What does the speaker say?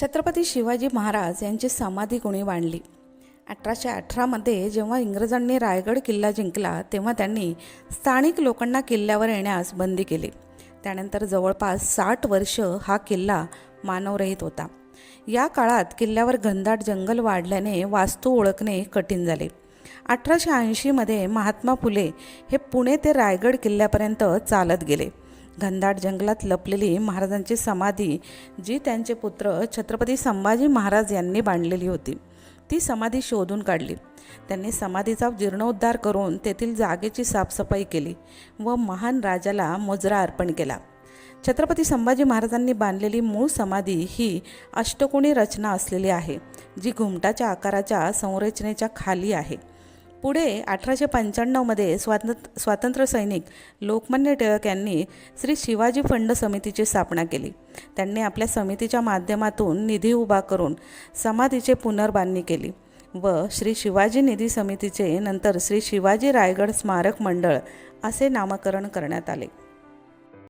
छत्रपती शिवाजी महाराज यांची समाधी कोणी बांधली अठराशे अठरामध्ये जेव्हा इंग्रजांनी रायगड किल्ला जिंकला तेव्हा त्यांनी स्थानिक लोकांना किल्ल्यावर येण्यास बंदी केली. त्यानंतर जवळपास साठ वर्ष हा किल्ला मानवरहित होता. या काळात किल्ल्यावर घनदाट जंगल वाढल्याने वास्तू ओळखणे कठीण झाले. अठराशे ऐंशीमध्ये महात्मा फुले हे पुणे ते रायगड किल्ल्यापर्यंत चालत गेले. घनदाट जंगलात लपलेली महाराजांची समाधी जी त्यांचे पुत्र छत्रपती संभाजी महाराज यांनी बांधलेली होती. ती समाधी शोधून काढली. त्यांनी समाधीचा जीर्णोद्धार करून तेथील जागेची साफसफाई केली व महान राजाला मुजरा अर्पण केला. छत्रपती संभाजी महाराजांनी बांधलेली मूळ समाधी ही अष्टकोणी रचना असलेली आहे जी घुमटाच्या आकाराच्या संरचनेच्या खाली आहे. पुढे अठराशे पंच्याण्णवमध्ये स्वातंत्र स्वातंत्र्य सैनिक लोकमान्य टिळक यांनी श्री शिवाजी फंड समितीची स्थापना केली. त्यांनी आपल्या समितीच्या माध्यमातून निधी उभा करून समाधीचे पुनर्बांधणी केली व श्री शिवाजी निधी समितीचे नंतर श्री शिवाजी रायगड स्मारक मंडळ असे नामकरण करण्यात आले.